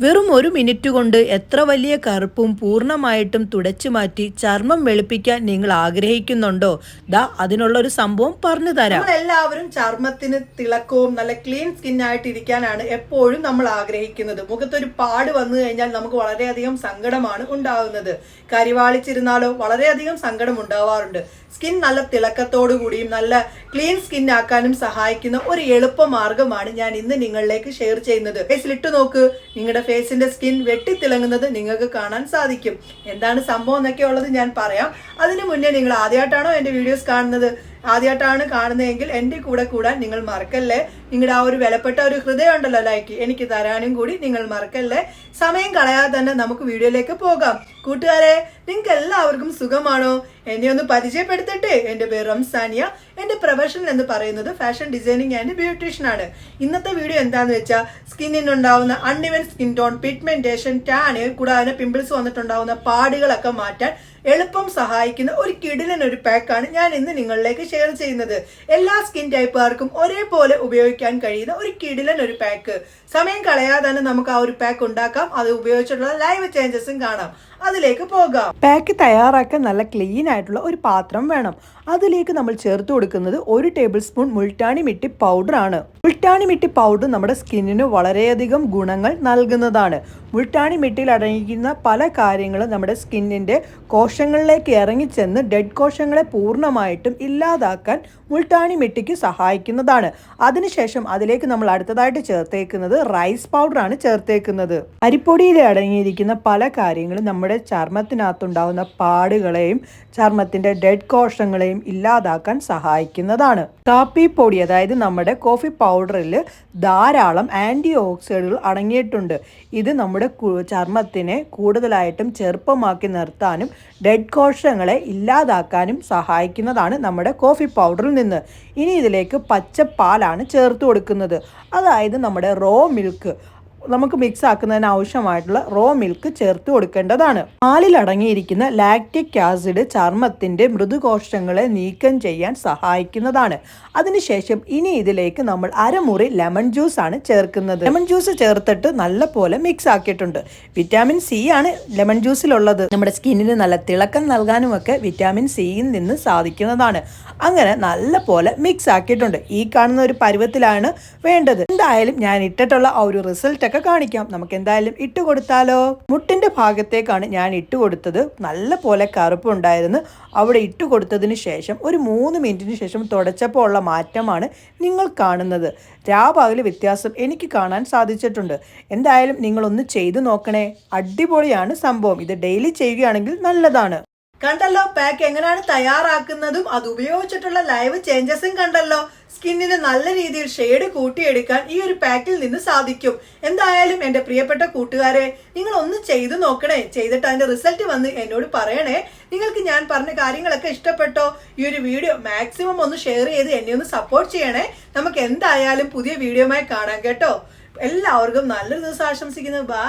വെറും ഒരു മിനിറ്റ് കൊണ്ട് എത്ര വലിയ കറുപ്പും പൂർണമായിട്ടും തുടച്ചു മാറ്റി ചർമ്മം വെളുപ്പിക്കാൻ നിങ്ങൾ ആഗ്രഹിക്കുന്നുണ്ടോ? ദാ അതിനുള്ള ഒരു സംഭവം പറഞ്ഞു തരാം. എല്ലാവരും ചർമ്മത്തിന് തിളക്കവും നല്ല ക്ലീൻ സ്കിൻ ആയിട്ട് ഇരിക്കാനാണ് എപ്പോഴും നമ്മൾ ആഗ്രഹിക്കുന്നത്. മുഖത്തൊരു പാട് വന്നു കഴിഞ്ഞാൽ നമുക്ക് വളരെയധികം സങ്കടമാണ് ഉണ്ടാകുന്നത്. കരിവാളിച്ചിരുന്നാലോ വളരെയധികം സങ്കടം ഉണ്ടാവാറുണ്ട്. സ്കിൻ നല്ല തിളക്കത്തോടു കൂടിയും നല്ല ക്ലീൻ സ്കിൻ ആക്കാനും സഹായിക്കുന്ന ഒരു എളുപ്പ മാർഗമാണ് ഞാൻ ഇന്ന് നിങ്ങളിലേക്ക് ഷെയർ ചെയ്യുന്നത്. ഫേസിലിട്ട് നോക്ക്. നിങ്ങളുടെ ഫേസിന്റെ സ്കിൻ വെട്ടിത്തിളങ്ങുന്നത് നിങ്ങൾക്ക് കാണാൻ സാധിക്കും. എന്താണ് സംഭവം എന്നൊക്കെ ഉള്ളത് ഞാൻ പറയാം. അതിനു മുന്നേ നിങ്ങൾ ആദ്യമായിട്ടാണോ എന്റെ വീഡിയോസ് കാണുന്നത്? ആദ്യമായിട്ടാണ് കാണുന്നതെങ്കിൽ എന്റെ കൂടെ കൂടാൻ നിങ്ങൾ മറക്കല്ലേ? നിങ്ങളുടെ ആ ഒരു വിലപ്പെട്ട ഒരു ഹൃദയം ഉണ്ടല്ലോ ലൈക്ക്. എനിക്ക് തരാനും കൂടി നിങ്ങൾ മറക്കല്ലേ? സമയം കളയാതെ തന്നെ നമുക്ക് വീഡിയോയിലേക്ക് പോകാം. കൂട്ടുകാരെ നിങ്ങൾക്ക് എല്ലാവർക്കും സുഖമാണോ? എന്നെ ഒന്ന് പരിചയപ്പെടുത്തട്ടെ. എന്റെ പേര് റംസാനിയ. എന്റെ പ്രൊഫഷൻ എന്ന് പറയുന്നത് ഫാഷൻ ഡിസൈനിങ് ആൻഡ് ബ്യൂട്ടീഷ്യൻ ആണ്. ഇന്നത്തെ വീഡിയോ എന്താന്ന് വെച്ചാൽ സ്കിന്നിനുണ്ടാവുന്ന uneven skin tone pigmentation tan കൂടാതെ പിമ്പിൾസ് വന്നിട്ടുണ്ടാവുന്ന പാടുകളൊക്കെ മാറ്റാൻ എളുപ്പം സഹായിക്കുന്ന ഒരു കിടിലൻ ഒരു പാക്കാണ് ഞാൻ ഇന്ന് നിങ്ങളിലേക്ക് ഷെയർ ചെയ്യുന്നത്. എല്ലാ സ്കിൻ ടൈപ്പുകാർക്കും ഒരേപോലെ ഉപയോഗിക്കാൻ കഴിയുന്ന ഒരു കിടിലൻ ഒരു പാക്ക് സമയം കളയാതെ തന്നെ നമുക്ക് ആ ഒരു പാക്ക് ഉണ്ടാക്കാം. അത് ഉപയോഗിച്ചിട്ടുള്ള ലൈവ് ചേഞ്ചസും കാണാം. അതിലേക്ക് പോകാം. പാക്ക് തയ്യാറാക്കാൻ നല്ല ക്ലീൻ ആയിട്ടുള്ള ഒരു പാത്രം വേണം. അതിലേക്ക് നമ്മൾ ചേർത്ത് കൊടുക്കുന്നത് ഒരു tablespoon Multani mitti powder ആണ് മുൾട്ടാണി മിട്ടി പൗഡർ നമ്മുടെ സ്കിന്നിന് വളരെയധികം ഗുണങ്ങൾ നൽകുന്നതാണ്. മുൾട്ടാണി മിട്ടിയിൽ അടങ്ങിയിരിക്കുന്ന പല കാര്യങ്ങളും നമ്മുടെ സ്കിന്നിന്റെ കോശങ്ങളിലേക്ക് ഇറങ്ങിച്ചെന്ന് ഡെഡ് കോശങ്ങളെ പൂർണമായിട്ടും ഇല്ലാതാക്കാൻ മുൾട്ടാണി മിട്ടിക്ക് സഹായിക്കുന്നതാണ്. അതിനുശേഷം അതിലേക്ക് നമ്മൾ അടുത്തതായിട്ട് ചേർത്തേക്കുന്നത് റൈസ് പൗഡറാണ് ചേർത്തേക്കുന്നത്. അരിപ്പൊടിയിൽ അടങ്ങിയിരിക്കുന്ന പല കാര്യങ്ങളും നമ്മുടെ ചർമ്മത്തിനകത്തുണ്ടാവുന്ന പാടുകളെയും ചർമ്മത്തിന്റെ ഡെഡ് കോശങ്ങളെയും ഇല്ലാതാക്കാൻ സഹായിക്കുന്നതാണ്. കാപ്പി പൊടി അതായത് നമ്മുടെ കോഫി പൗഡറിൽ ധാരാളം ആന്റി ഓക്സൈഡുകൾ അടങ്ങിയിട്ടുണ്ട്. ഇത് നമ്മുടെ ചർമ്മത്തിനെ കൂടുതലായിട്ടും ചെറുപ്പമാക്കി നിർത്താനും ഡെഡ് കോശങ്ങളെ ഇല്ലാതാക്കാനും സഹായിക്കുന്നതാണ് നമ്മുടെ കോഫി പൗഡറിൽ നിന്ന്. ഇനി ഇതിലേക്ക് പച്ചപ്പാലാണ് ചേർത്ത് കൊടുക്കുന്നത്. അതായത് നമ്മുടെ റോ മിൽക്ക്. നമുക്ക് മിക്സ് ആക്കുന്നതിന് ആവശ്യമായിട്ടുള്ള റോ മിൽക്ക് ചേർത്ത് കൊടുക്കേണ്ടതാണ്. പാലിൽ അടങ്ങിയിരിക്കുന്ന ലാക്റ്റിക് ആസിഡ് ചർമ്മത്തിന്റെ മൃദുകോശങ്ങളെ നീക്കം ചെയ്യാൻ സഹായിക്കുന്നതാണ്. അതിനുശേഷം ഇനി ഇതിലേക്ക് നമ്മൾ അരമുറി ലെമൺ ജ്യൂസ് ആണ് ചേർക്കുന്നത്. ലെമൺ ജ്യൂസ് ചേർത്തിട്ട് നല്ല പോലെ മിക്സ് ആക്കിയിട്ടുണ്ട്. വിറ്റാമിൻ സി ആണ് ലെമൺ ജ്യൂസിലുള്ളത് നമ്മുടെ സ്കിന്നിന് നല്ല തിളക്കം നൽകാനും ഒക്കെ വിറ്റാമിൻ സിയിൽ നിന്ന് സാധിക്കുന്നതാണ്. അങ്ങനെ നല്ല പോലെ മിക്സ് ആക്കിയിട്ടുണ്ട്. ഈ കാണുന്ന ഒരു പരുവത്തിലാണ് വേണ്ടത്. എന്തായാലും ഞാൻ ഇട്ടിട്ടുള്ള ആ ഒരു റിസൾട്ട് ഒക്കെ കാണിക്കാം. നമുക്ക് എന്തായാലും ഇട്ട് കൊടുത്താലോ? മുട്ടിന്റെ ഭാഗത്തേക്കാണ് ഞാൻ ഇട്ട് കൊടുത്തത്. നല്ല പോലെ കറുപ്പുണ്ടായിരുന്നു. അവിടെ ഇട്ട് കൊടുത്തതിന് ശേഷം ഒരു മൂന്ന് മിനിറ്റിന് ശേഷം തുടച്ചപ്പോൾ ഉള്ള മാറ്റമാണ് നിങ്ങൾ കാണുന്നത്. രാപകൽ വ്യത്യാസം എനിക്ക് കാണാൻ സാധിച്ചിട്ടുണ്ട്. എന്തായാലും നിങ്ങളൊന്ന് ചെയ്തു നോക്കണേ. അടിപൊളിയാണ് സംഭവം. ഇത് ഡെയിലി ചെയ്യുകയാണെങ്കിൽ നല്ലതാണ്. കണ്ടല്ലോ പാക്ക് എങ്ങനെയാണ് തയ്യാറാക്കുന്നതും അത് ഉപയോഗിച്ചിട്ടുള്ള ലൈവ് ചേഞ്ചസും കണ്ടല്ലോ. സ്കിന്നിന് നല്ല രീതിയിൽ ഷെയ്ഡ് കൂട്ടിയെടുക്കാൻ ഈ ഒരു പാക്കിൽ നിന്ന് സാധിക്കും. എന്തായാലും എന്റെ പ്രിയപ്പെട്ട കൂട്ടുകാരെ നിങ്ങൾ ഒന്ന് ചെയ്തു നോക്കണേ. ചെയ്തിട്ട് അതിന്റെ റിസൾട്ട് വന്ന് എന്നോട് പറയണേ. നിങ്ങൾക്ക് ഞാൻ പറഞ്ഞ കാര്യങ്ങളൊക്കെ ഇഷ്ടപ്പെട്ടോ? ഈ ഒരു വീഡിയോ മാക്സിമം ഒന്ന് ഷെയർ ചെയ്ത് എന്നെ ഒന്ന് സപ്പോർട്ട് ചെയ്യണേ. നമുക്ക് എന്തായാലും പുതിയ വീഡിയോമായി കാണാം കേട്ടോ. എല്ലാവർക്കും നല്ലൊരു ദിവസം ആശംസിക്കുന്നു. ബൈ